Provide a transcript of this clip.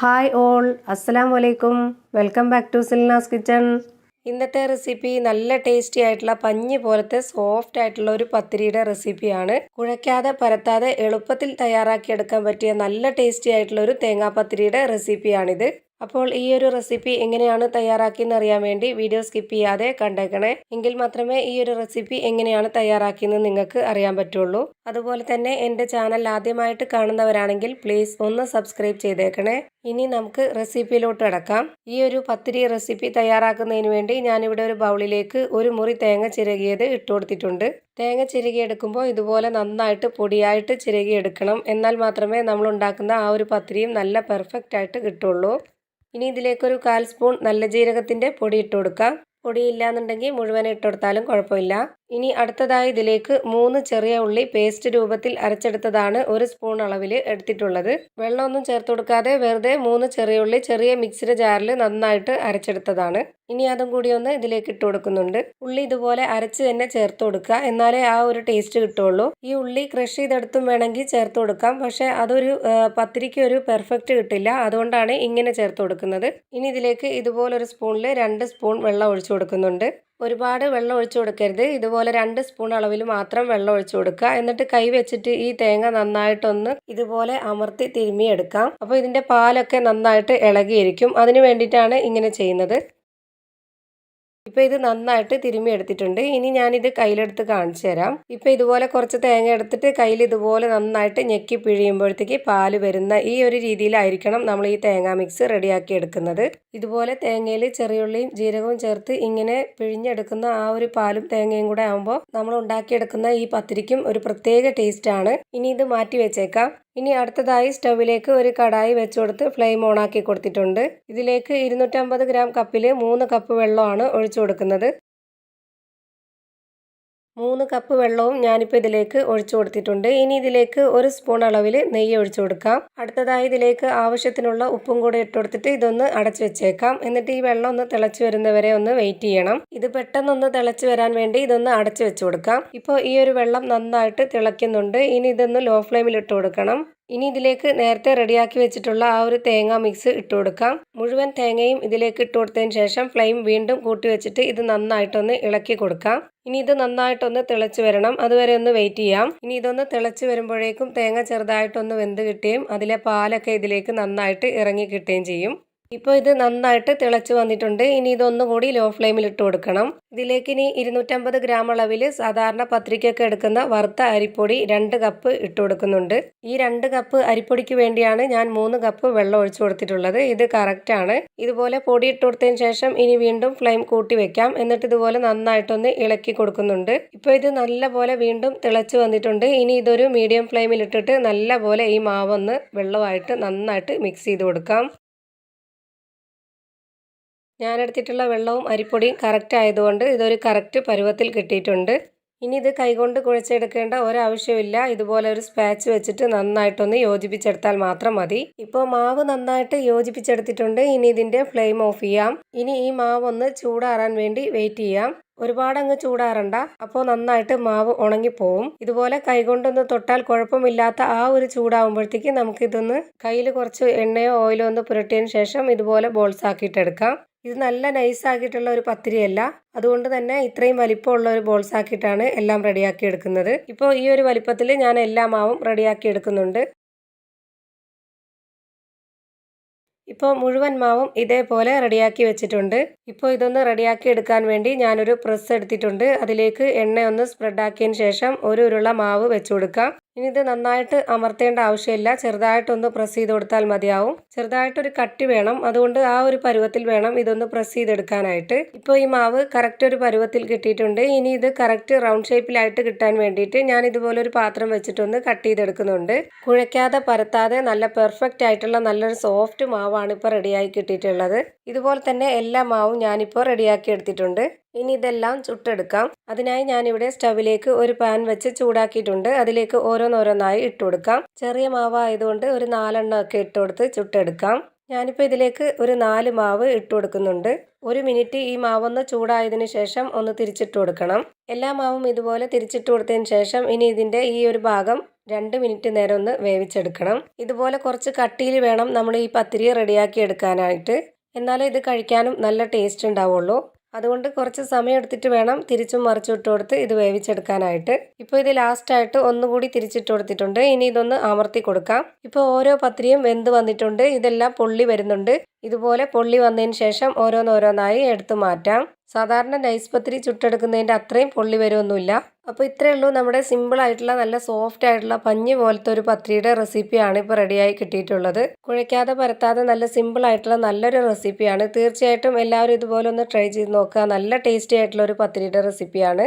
Hi all അസ്സലാം വലൈക്കും welcome back to Silna's kitchen. ഇന്നത്തെ റെസിപ്പി നല്ല ടേസ്റ്റി ആയിട്ടുള്ള പഞ്ഞി പോലത്തെ സോഫ്റ്റ് ആയിട്ടുള്ള ഒരു പത്തിരിയുടെ റെസിപ്പിയാണ്. കുഴയ്ക്കാതെ പരത്താതെ എളുപ്പത്തിൽ തയ്യാറാക്കിയെടുക്കാൻ പറ്റിയ നല്ല ടേസ്റ്റി ആയിട്ടുള്ള ഒരു തേങ്ങാപ്പത്തിരിയുടെ റെസിപ്പിയാണിത്. അപ്പോൾ ഈ ഒരു റെസിപ്പി എങ്ങനെയാണ് തയ്യാറാക്കിയെന്ന് അറിയാൻ വേണ്ടി വീഡിയോ സ്കിപ്പ് ചെയ്യാതെ കണ്ടേക്കണേ. എങ്കിൽ മാത്രമേ ഈ ഒരു റെസിപ്പി എങ്ങനെയാണ് തയ്യാറാക്കിയെന്ന് നിങ്ങൾക്ക് അറിയാൻ പറ്റുള്ളൂ. അതുപോലെ തന്നെ എന്റെ ചാനൽ ആദ്യമായിട്ട് കാണുന്നവരാണെങ്കിൽ പ്ലീസ് ഒന്ന് സബ്സ്ക്രൈബ് ചെയ്തേക്കണേ. ഇനി നമുക്ക് റെസിപ്പിയിലോട്ട് കിടക്കാം ഈ ഒരു പത്തിരി റെസിപ്പി തയ്യാറാക്കുന്നതിന് വേണ്ടി ഞാനിവിടെ ഒരു ബൗളിലേക്ക് ഒരു മുറി തേങ്ങ ചിരകിയത് ഇട്ട് കൊടുത്തിട്ടുണ്ട്. തേങ്ങ ചിരകിയെടുക്കുമ്പോൾ ഇതുപോലെ നന്നായിട്ട് പൊടിയായിട്ട് ചിരകിയെടുക്കണം. എന്നാൽ മാത്രമേ നമ്മൾ ഉണ്ടാക്കുന്ന ആ ഒരു പത്തിരിയും നല്ല പെർഫെക്റ്റ് ആയിട്ട് കിട്ടുള്ളൂ. ഇനി ഇതിലേക്കൊരു കാൽ സ്പൂൺ നല്ല ജീരകത്തിന്റെ പൊടി ഇട്ട് കൊടുക്കാം. പൊടിയില്ല എന്നുണ്ടെങ്കിൽ മുഴുവൻ ഇട്ട് കൊടുത്താലും കുഴപ്പമില്ല. ഇനി അടുത്തതായി ഇതിലേക്ക് മൂന്ന് ചെറിയ ഉള്ളി പേസ്റ്റ് രൂപത്തിൽ അരച്ചെടുത്തതാണ് ഒരു സ്പൂൺ അളവിൽ എടുത്തിട്ടുള്ളത്. വെള്ളമൊന്നും ചേർത്ത് കൊടുക്കാതെ വെറുതെ മൂന്ന് ചെറിയ ഉള്ളി ചെറിയ മിക്സിയുടെ ജാറിൽ നന്നായിട്ട് അരച്ചെടുത്തതാണ്. ഇനി അതും കൂടി ഒന്ന് ഇതിലേക്ക് ഇട്ട് കൊടുക്കുന്നുണ്ട്. ഉള്ളി ഇതുപോലെ അരച്ച് തന്നെ ചേർത്ത് കൊടുക്കുക. എന്നാലേ ആ ഒരു ടേസ്റ്റ് കിട്ടുള്ളൂ ഈ ഉള്ളി ക്രഷ് ചെയ്തെടുത്തും വേണമെങ്കിൽ ചേർത്ത് കൊടുക്കാം. പക്ഷെ അതൊരു പത്തിരിക്ക് ഒരു പെർഫെക്റ്റ് കിട്ടില്ല. അതുകൊണ്ടാണ് ഇങ്ങനെ ചേർത്ത് കൊടുക്കുന്നത്. ഇനി ഇതിലേക്ക് ഇതുപോലൊരു സ്പൂണിൽ രണ്ട് സ്പൂൺ വെള്ളം ഒഴിച്ചു കൊടുക്കുന്നുണ്ട്. ഒരുപാട് വെള്ളം ഒഴിച്ചു കൊടുക്കരുത്. ഇതുപോലെ രണ്ട് സ്പൂൺ അളവിൽ മാത്രം വെള്ളം ഒഴിച്ചു കൊടുക്കുക. എന്നിട്ട് കൈ വെച്ചിട്ട് ഈ തേങ്ങ നന്നായിട്ടൊന്ന് ഇതുപോലെ അമർത്തി തിരുമ്മിയെടുക്കാം അപ്പോൾ ഇതിന്റെ പാലൊക്കെ നന്നായിട്ട് ഇളകിയിരിക്കും. അതിന് വേണ്ടിയിട്ടാണ് ഇങ്ങനെ ചെയ്യുന്നത്. ഇപ്പോൾ ഇത് നന്നായിട്ട് തിരുമ്മി എടുത്തിട്ടുണ്ട്. ഇനി ഞാനിത് കയ്യിലെടുത്ത് കാണിച്ചു തരാം. ഇപ്പോൾ ഇതുപോലെ കുറച്ച് തേങ്ങ എടുത്തിട്ട് കയ്യിൽ ഇതുപോലെ നന്നായിട്ട് ഞെക്കി പിഴിയുമ്പോഴത്തേക്ക് പാൽ വരുന്ന ഈ ഒരു രീതിയിലായിരിക്കണം നമ്മൾ ഈ തേങ്ങാ മിക്സ് റെഡിയാക്കി എടുക്കുന്നത്. ഇതുപോലെ തേങ്ങയിൽ ചെറിയുള്ളിയും ജീരകവും ചേർത്ത് ഇങ്ങനെ പിഴിഞ്ഞെടുക്കുന്ന ആ ഒരു പാലും തേങ്ങയും കൂടെ ആകുമ്പോൾ നമ്മൾ ഉണ്ടാക്കിയെടുക്കുന്ന ഈ പത്തിരിക്കും ഒരു പ്രത്യേക ടേസ്റ്റാണ് ഇനി ഇത് മാറ്റി വെച്ചേക്കാം. ഇനി അടുത്തതായി സ്റ്റൗവിലേക്ക് ഒരു കടായി വെച്ച് കൊടുത്ത് ഫ്ലെയിം ഓണാക്കി കൊടുത്തിട്ടുണ്ട്. ഇതിലേക്ക് ഇരുന്നൂറ്റമ്പത് ഗ്രാം കപ്പിൽ മൂന്ന് കപ്പ് വെള്ളമാണ് ഒഴിച്ചു കൊടുക്കുന്നത്. മൂന്ന് കപ്പ് വെള്ളവും ഞാനിപ്പോൾ ഇതിലേക്ക് ഒഴിച്ചു കൊടുത്തിട്ടുണ്ട്. ഇനി ഇതിലേക്ക് ഒരു സ്പൂൺ അളവിൽ നെയ്യ് ഒഴിച്ചു കൊടുക്കാം. അടുത്തതായി ഇതിലേക്ക് ആവശ്യത്തിനുള്ള ഉപ്പും കൂടെ ഇട്ട് കൊടുത്തിട്ട് ഇതൊന്ന് അടച്ചു വെച്ചേക്കാം. എന്നിട്ട് ഈ വെള്ളം ഒന്ന് തിളച്ചു വരുന്നവരെ ഒന്ന് വെയിറ്റ് ചെയ്യണം. ഇത് പെട്ടെന്നൊന്ന് തിളച്ചു വരാൻ വേണ്ടി ഇതൊന്ന് അടച്ചു വെച്ചു കൊടുക്കാം. ഇപ്പോൾ ഈ ഒരു വെള്ളം നന്നായിട്ട് തിളയ്ക്കുന്നുണ്ട്. ഇനി ഇതൊന്ന് ലോ ഫ്ലെയിമിൽ ഇട്ട് കൊടുക്കണം. ഇനി ഇതിലേക്ക് നേരത്തെ റെഡിയാക്കി വെച്ചിട്ടുള്ള ആ ഒരു തേങ്ങ മിക്സ് ഇട്ട് കൊടുക്കാം. മുഴുവൻ തേങ്ങയും ഇതിലേക്ക് ഇട്ട് കൊടുത്തതിന് ശേഷം ഫ്ലെയിം വീണ്ടും കൂട്ടി വെച്ചിട്ട് ഇത് നന്നായിട്ടൊന്ന് ഇളക്കി കൊടുക്കാം. ഇനി ഇത് നന്നായിട്ടൊന്ന് തിളച്ച് വരണം. അതുവരെ ഒന്ന് വെയിറ്റ് ചെയ്യാം. ഇനി ഇതൊന്ന് തിളച്ച് വരുമ്പോഴേക്കും തേങ്ങ ചെറുതായിട്ടൊന്ന് വെന്ത് കിട്ടുകയും അതിലെ പാലൊക്കെ ഇതിലേക്ക് നന്നായിട്ട് ഇറങ്ങി കിട്ടുകയും ചെയ്യും. ഇപ്പോൾ ഇത് നന്നായിട്ട് തിളച്ച് വന്നിട്ടുണ്ട്. ഇനി ഇതൊന്നുകൂടി ലോ ഫ്ലെയിമിൽ ഇട്ട് കൊടുക്കണം. ഇതിലേക്ക് ഇനി ഇരുന്നൂറ്റമ്പത് ഗ്രാം അളവിൽ സാധാരണ പത്രിക്കൊക്കെ എടുക്കുന്ന വറുത്ത അരിപ്പൊടി രണ്ട് കപ്പ് ഇട്ട് കൊടുക്കുന്നുണ്ട്. ഈ രണ്ട് കപ്പ് അരിപ്പൊടിക്ക് വേണ്ടിയാണ് ഞാൻ മൂന്ന് കപ്പ് വെള്ളം ഒഴിച്ചു കൊടുത്തിട്ടുള്ളത്. ഇത് കറക്റ്റാണ് ഇതുപോലെ പൊടി ഇട്ട് കൊടുത്തതിന് ശേഷം ഇനി വീണ്ടും ഫ്ലെയിം കൂട്ടി വെക്കാം. എന്നിട്ട് ഇതുപോലെ നന്നായിട്ടൊന്ന് ഇളക്കി കൊടുക്കുന്നുണ്ട്. ഇപ്പോൾ ഇത് നല്ല പോലെ വീണ്ടും തിളച്ച് വന്നിട്ടുണ്ട്. ഇനി ഇതൊരു മീഡിയം ഫ്ലെയിമിൽ ഇട്ടിട്ട് നല്ല പോലെ ഈ മാവൊന്ന് വെള്ളമായിട്ട് നന്നായിട്ട് മിക്സ് ചെയ്ത് കൊടുക്കാം. ഞാൻ എടുത്തിട്ടുള്ള വെള്ളവും അരിപ്പൊടിയും കറക്റ്റ് ആയതുകൊണ്ട് ഇതൊരു കറക്റ്റ് പരുവത്തിൽ കിട്ടിയിട്ടുണ്ട്. ഇനി ഇത് കൈകൊണ്ട് കുഴച്ചെടുക്കേണ്ട ഒരാവശ്യമില്ല. ഇതുപോലെ ഒരു സ്പാച്ച് വെച്ചിട്ട് നന്നായിട്ടൊന്ന് യോജിപ്പിച്ചെടുത്താൽ മാത്രം മതി. ഇപ്പോൾ മാവ് നന്നായിട്ട് യോജിപ്പിച്ചെടുത്തിട്ടുണ്ട്. ഇനി ഇതിന്റെ ഫ്ലെയിം ഓഫ് ചെയ്യാം. ഇനി ഈ മാവ് ഒന്ന് ചൂടാറാൻ വേണ്ടി വെയിറ്റ് ചെയ്യാം. ഒരുപാട് അങ്ങ് ചൂടാറണ്ട. അപ്പോൾ നന്നായിട്ട് മാവ് ഉണങ്ങിപ്പോവും. ഇതുപോലെ കൈകൊണ്ടൊന്ന് തൊട്ടാൽ കുഴപ്പമില്ലാത്ത ആ ഒരു ചൂടാവുമ്പോഴത്തേക്ക് നമുക്കിതൊന്ന് കയ്യിൽ കുറച്ച് എണ്ണയോ ഓയിലോ ഒന്ന് പുരട്ടിയതിന് ശേഷം ഇതുപോലെ ബോൾസ് ആക്കിയിട്ടെടുക്കാം. ഇത് നല്ല നൈസ് ആക്കിയിട്ടുള്ള ഒരു പത്തിരിയല്ല. അതുകൊണ്ട് തന്നെ ഇത്രയും വലിപ്പമുള്ള ഒരു ബോൾസ് ആക്കിയിട്ടാണ് എല്ലാം റെഡിയാക്കി എടുക്കുന്നത്. ഇപ്പോൾ ഈ ഒരു വലിപ്പത്തിൽ ഞാൻ എല്ലാ മാവും റെഡിയാക്കി എടുക്കുന്നുണ്ട്. ഇപ്പോൾ മുഴുവൻ മാവും ഇതേപോലെ റെഡിയാക്കി വെച്ചിട്ടുണ്ട്. ഇപ്പോൾ ഇതൊന്ന് റെഡിയാക്കി എടുക്കാൻ വേണ്ടി ഞാനൊരു പ്രസ് എടുത്തിട്ടുണ്ട്. അതിലേക്ക് എണ്ണയൊന്ന് ഒന്ന് സ്പ്രെഡാക്കിയതിന് ശേഷം ഒരു ഉരുള മാവ് വെച്ചു കൊടുക്കാം. ഇനി ഇത് നന്നായിട്ട് അമർത്തേണ്ട ആവശ്യമില്ല. ചെറുതായിട്ടൊന്ന് പ്രസ് ചെയ്ത് കൊടുത്താൽ മതിയാവും. ചെറുതായിട്ടൊരു കട്ടി വേണം. അതുകൊണ്ട് ആ ഒരു പരുവത്തിൽ വേണം ഇതൊന്ന് പ്രസ് ചെയ്തെടുക്കാനായിട്ട്. ഇപ്പോൾ ഈ മാവ് കറക്റ്റ് ഒരു പരുവത്തിൽ കിട്ടിയിട്ടുണ്ട്. ഇനി ഇത് കറക്റ്റ് റൗണ്ട് ഷേപ്പിലായിട്ട് കിട്ടാൻ വേണ്ടിയിട്ട് ഞാൻ ഇതുപോലെ ഒരു പാത്രം വെച്ചിട്ടൊന്ന് കട്ട് ചെയ്തെടുക്കുന്നുണ്ട്. കുഴയ്ക്കാതെ പരത്താതെ നല്ല പെർഫെക്റ്റ് ആയിട്ടുള്ള നല്ലൊരു സോഫ്റ്റ് മാവാണ് ഇപ്പോൾ റെഡിയായി കിട്ടിയിട്ടുള്ളത്. ഇതുപോലെ തന്നെ എല്ലാ മാവും ഞാനിപ്പോൾ റെഡിയാക്കി എടുത്തിട്ടുണ്ട്. ഇനി ഇതെല്ലാം ചുട്ടെടുക്കാം. അതിനായി ഞാനിവിടെ സ്റ്റവിലേക്ക് ഒരു പാൻ വെച്ച് ചൂടാക്കിയിട്ടുണ്ട്. അതിലേക്ക് ഓരോന്നോരോന്നായി ഇട്ട് കൊടുക്കാം. ചെറിയ മാവായതുകൊണ്ട് ഒരു നാലെണ്ണം ഒക്കെ ഇട്ട് കൊടുത്ത് ചുട്ടെടുക്കാം. ഞാനിപ്പോൾ ഇതിലേക്ക് ഒരു നാല് മാവ് ഇട്ട് കൊടുക്കുന്നുണ്ട്. ഒരു മിനിറ്റ് ഈ മാവൊന്ന് ചൂടായതിനു ശേഷം ഒന്ന് തിരിച്ചിട്ട് കൊടുക്കണം. എല്ലാ മാവും ഇതുപോലെ തിരിച്ചിട്ട് കൊടുത്തതിന് ശേഷം ഇനി ഇതിന്റെ ഈ ഒരു ഭാഗം രണ്ട് മിനിറ്റ് നേരം ഒന്ന് വേവിച്ചെടുക്കണം. ഇതുപോലെ കുറച്ച് കട്ടിയിൽ വേണം നമ്മൾ ഈ പത്തിരി റെഡിയാക്കി എടുക്കാനായിട്ട്. എന്നാലേ ഇത് കഴിക്കാനും നല്ല ടേസ്റ്റ് ഉണ്ടാവുള്ളൂ. അതുകൊണ്ട് കുറച്ച് സമയം എടുത്തിട്ട് വേണം തിരിച്ചും മറിച്ചും ഇട്ട് കൊടുത്ത് ഇത് വേവിച്ചെടുക്കാനായിട്ട്. ഇപ്പോൾ ഇത് ലാസ്റ്റായിട്ട് ഒന്നുകൂടി തിരിച്ചിട്ട് കൊടുത്തിട്ടുണ്ട്. ഇനി ഇതൊന്ന് അമർത്തി കൊടുക്കാം. ഇപ്പോൾ ഓരോ പത്രിയും വെന്ത് വന്നിട്ടുണ്ട്. ഇതെല്ലാം പൊള്ളി വരുന്നുണ്ട്. ഇതുപോലെ പൊള്ളി വന്നതിന് ശേഷം ഓരോന്നോരോന്നായി എടുത്തു മാറ്റാം. സാധാരണ നൈസ് പത്തിരി ചുട്ടെടുക്കുന്നതിന്റെ അത്രയും പൊള്ളി വരുമൊന്നുമില്ല അപ്പോൾ ഇത്രയേ ഉള്ളൂ. നമ്മുടെ സിമ്പിൾ ആയിട്ടുള്ള നല്ല സോഫ്റ്റ് ആയിട്ടുള്ള പഞ്ഞി പോലത്തെ ഒരു പത്രിയുടെ റെസിപ്പിയാണ് ഇപ്പോൾ റെഡിയായി കിട്ടിയിട്ടുള്ളത്. കുഴയ്ക്കാതെ പരത്താതെ നല്ല സിമ്പിൾ ആയിട്ടുള്ള നല്ലൊരു റെസിപ്പിയാണ് തീർച്ചയായിട്ടും എല്ലാവരും ഇതുപോലെ ഒന്ന് ട്രൈ ചെയ്ത് നോക്കുക. നല്ല ടേസ്റ്റി ആയിട്ടുള്ള ഒരു പത്രിയുടെ റെസിപ്പിയാണ്